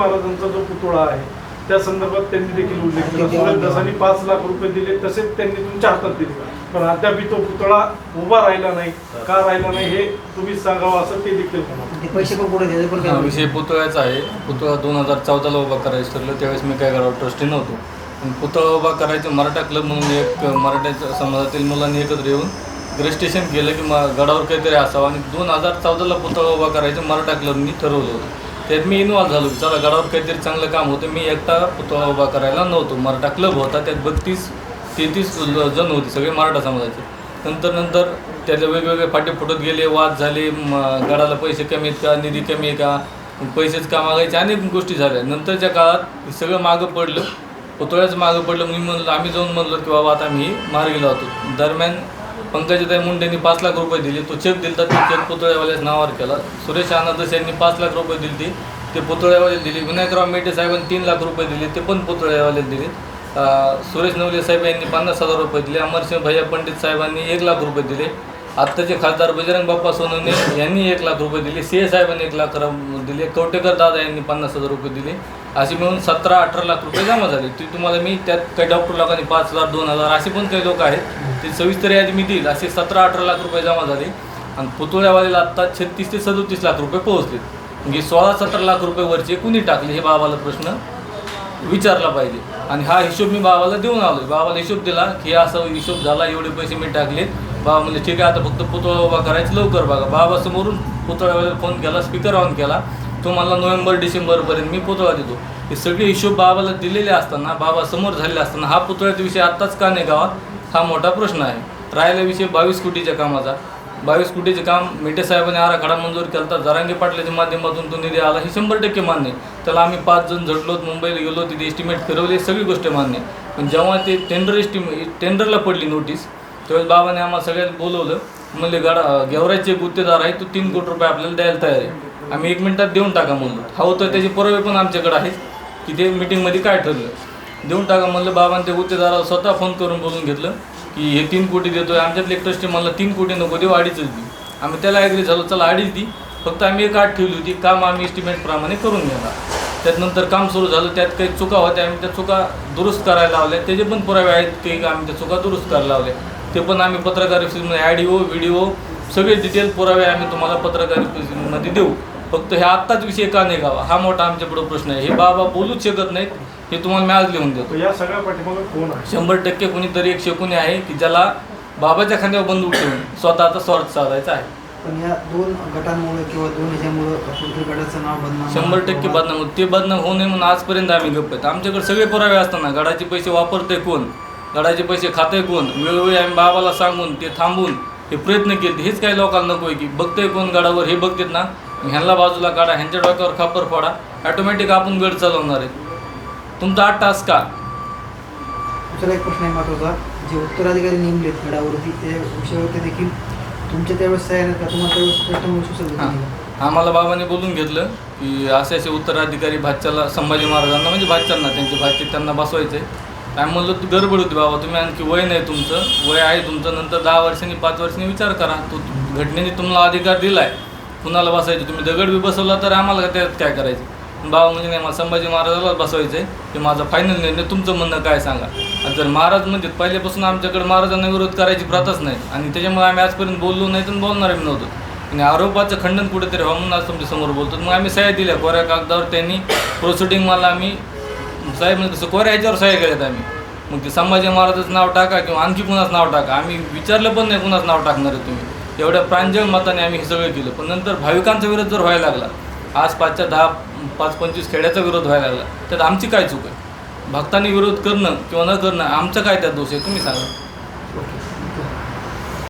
महाराजांचा जो पुतळा आहे त्या संदर्भात त्यांनी देखील उल्लेख केला. सुरेश दासांनी पाच लाख रुपये दिले तसेच त्यांनी तुमच्या हातात दिले. पण अद्याप तो पुतळा उभा राहिला नाही. का राहिला नाही हे तुम्हीच सांगावं असं ते देखील पैसे पण पुढे द्यायचे पण हा काय विषय पुतळ्याचा आहे. पुतळा दोन हजार चौदाला उभा करायचं ठरलं त्यावेळेस मी काय करावं ट्रस्टी नव्हतो. पण पुतळा उभा करायचं मराठा क्लब म्हणून एक मराठा समाजातील मुलांनी एकत्र येऊन रजिस्ट्रेशन केलं की म गडावर काहीतरी असावं. आणि दोन हजार चौदाला पुतळा उभा करायचं मराठा क्लबनी ठरवलं होतं. त्यात मी इन्वॉल्व्ह झालो. चला गडावर काहीतरी चांगलं काम होतं. मी एकटा पुतळा उभा करायला नव्हतो. मराठा क्लब होता. त्यात बत्तीस तेहतीस जण होते सगळे मराठा समाजाचे. नंतर नंतर त्याचे वेगवेगळे फाटे फुटत गेले. वाद झाले. गडाला पैसे कमी आहेत का? निधी कमी आहे का? पैसेच का मागायचे अनेक गोष्टी झाल्या. नंतरच्या काळात सगळं मागं पडलं. पुतळ्याचं मागं पडलं. मी म्हणलं आम्ही जाऊन म्हणलो की बाबा आता आम्ही मार्गी लावतो. दरम्यान पंकजाताई मुंडेंनी पाच लाख रुपये दिले. तो चेक दिला तो चेक पुतळ्यावाल्याच नावावर केला. सुरेश आनंदस यांनी पाच लाख रुपये दिले ते पुतळ्यावाले दिले. विनायकराव मेटे साहेबांनी तीन लाख रुपये दिले. ते पण पुतळ्यावाले दिले. सुरेश नवले साहेब यांनी पन्नास हजार रुपये दिले. अमरसिंह भैया पंडित साहेबांनी एक लाख रुपये दिले. आत्ताचे खासदार बजरंग बाप्पा सोनवणे यांनी एक लाख रुपये दिले. सी ए साहेबांनी एक लाख दिले. कवटेकर दादा यांनी पन्नास हजार रुपये दिले. असे मिळून सतरा अठरा लाख रुपये जमा झाले. ती तुम्हाला मी त्यात काही डॉक्टर लोकांनी पाच हजार दोन हजार असे पण काही लोक आहेत. ते सविस्तर यादी मी देईल. असे सतरा अठरा लाख रुपये जमा झाले. आणि पुतळ्यावालेला आत्ता छत्तीस ते सदोतीस लाख रुपये पोहोचले. म्हणजे सोळा सतरा लाख रुपये वरचे कुणी टाकले हे बाबाला प्रश्न विचारला पाहिजे. आणि हा हिशोब मी बाबाला देऊन आलो बाबाला हिशोब दिला की असा हिशोब झाला एवढे पैसे मी टाकले बाबा म्हणजे ठीक आहे आता फक्त पुतळा उभा करायचं लवकर बघा. बाबा समोरून पुतळ्यावर फोन केला स्पीकर ऑन केला. तो मला नोव्हेंबर डिसेंबरपर्यंत मी पुतळा देतो. हे सगळे हिशोब बाबाला दिलेले असताना बाबा समोर झालेले असताना हा पुतळ्याचा विषय आत्ताच का नाही गावात? हा मोठा प्रश्न आहे. राहिला विषय बावीस कोटीच्या कामाचा. बावीस कोटीचे काम मेटे साहेबांनी आराखडा मंजूर केला. तर जरांगे पाटलाच्या माध्यमातून तो निधी आला. हे शंभर टक्के मान्य आहे. त्याला आम्ही पाच जण झटलोत मुंबईला गेलो तिथे एस्टिमेट फिरवले सगळी गोष्ट मान्य पण जेव्हा ते टेंडर एस्टिमे टेंडरला पडली नोटीस त्यावेळेस बाबाने आम्हाला सगळ्यात बोलवलं. म्हणले गाडा गेवराचे गुत्तेदार आहे तो तीन कोटी रुपये आपल्याला द्यायला तयार आहे. आम्ही एक मिनिटात देऊन टाका म्हणलो. हा होतं त्याचे पुरावे पण आमच्याकडे आहेत की ते मिटिंगमध्ये काय ठरलं. देऊन टाका म्हणलं बाबांनी ते गुत्तेदाराला स्वतः फोन करून बोलून घेतलं की हे तीन कोटी देतोय आमच्यातले एक ट्रस्टी म्हणलं तीन कोटी नको देऊ अडीचच देऊ. आम्ही त्याला ॲग्री झालो चला अडीच दी. फक्त आम्ही एक आठ ठेवली होती काम आम्ही इस्टिमेटप्रमाणे करून घेणार. त्यात काम सुरू झालं त्यात काही चुका होत्या आम्ही त्या चुका दुरुस्त करायला लावल्या. त्याचे पण पुरावे आहेत की आम्ही त्या चुका दुरुस्त करायला लावल्या. ते पण आम्ही पत्रकार परिषदेमध्ये ॲडिओ व्हिडिओ सगळे डिटेल पुरावे आम्ही तुम्हाला पत्रकार परिषदेमध्ये देऊ. फक्त हे आत्ताच विषय का निघावा? हा मोठा आमच्या पुढे प्रश्न आहे. हे बाबा बोलूच शकत नाहीत. हे तुम्हाला मी आज लिहून देतो. या सगळ्या पाठीमागे कोण आहे? शंभर टक्के कोणीतरी एक शकुनी आहे की ज्याला बाबाच्या खांद्यावर बंदूक ठेवून स्वतःचा स्वार्थ साधायचा आहे. पण या दोन गटांमुळे किंवा दोन ह्याच्यामुळं कुठेतरी गटाचं नाव बदनाम शंभर टक्के बदनाम होतं. ते बदनाम होऊ नये म्हणून आजपर्यंत आम्ही गप्प आहेत. आमच्याकडे सगळे पुरावे असताना गडाचे पैसे वापरते कोण? गडाचे पैसे खाते कोण? वेळोवेळी आम्ही बाबाला सांगून ते थांबून हे प्रयत्न केले. हेच काही लोकांना नको आहे की बघतंय कोण गडावर हे बघतात ना. ह्यांना बाजूला काढा ह्यांच्या डोक्यावर खापर फोडा. ऑटोमॅटिक आपण गड चालवणार आहे. तुमचा आठ तास का? दुसरा एक प्रश्न आहे महत्त्वाचा. जे उत्तराधिकारी नेमलेत गडावरती त्या विषयावरती देखील तुमच्या त्यावेळेस तयार आहेत का? तुम्हाला त्यावेळेस प्रश्न सुचल हां. आम्हाला बाबाने बोलून घेतलं की असे असे उत्तराधिकारी भाच्याला संभाजी महाराजांना म्हणजे भाच्यांना त्यांचे भाचे त्यांना बसवायचे काय म्हणलो तू गडबड होती बाबा तुम्ही आणखी वय नाही तुमचं वय आहे तुमचं नंतर दहा वर्षांनी पाच वर्षांनी विचार करा तो घटनेने तुम्हाला अधिकार दिला आहे कुणाला बसायचे? तुम्ही दगड बी बसवला तर आम्हाला त्यात काय करायचं? बाबा म्हणजे नाही मला संभाजी महाराजाला बसवायचं आहे ते माझा फायनल निर्णय तुमचं म्हणणं काय सांगा? आणि जर महाराज म्हणजे पहिल्यापासून आमच्याकडे महाराजांना विरोध करायची प्रथाच नाही आणि त्याच्यामुळे आम्ही आजपर्यंत बोललो नाही तर बोलणार आम्ही नव्हतो. आणि आरोपाचं खंडन कुठेतरी व्हावं म्हणून आज तुमच्यासमोर बोलतो. मग आम्ही सह्या दिल्या कोऱ्या कागदावर त्यांनी प्रोसिडिंग मला आम्ही साहेब म्हणजे तसं कोऱ्या ह्याच्यावर सह्या केल्यात आम्ही? मग ते संभाजी महाराजाचं नाव टाका किंवा आणखी कुणाचं नाव टाका. आम्ही विचारलं पण नाही कुणाचं नाव टाकणार आहे तुम्ही. एवढ्या प्रांजळ मताने आम्ही हे सगळं केलं. पण नंतर भाविकांचा विरोध जर व्हायला लागला आज पाचच्या दहा पाच पंचवीस खेड्याचा विरोध व्हायला लागला त्यात आमची काय चूक आहे? भक्तांनी विरोध करणं किंवा न करणं आमचं काय त्यात दोष आहे? तुम्ही सांगा.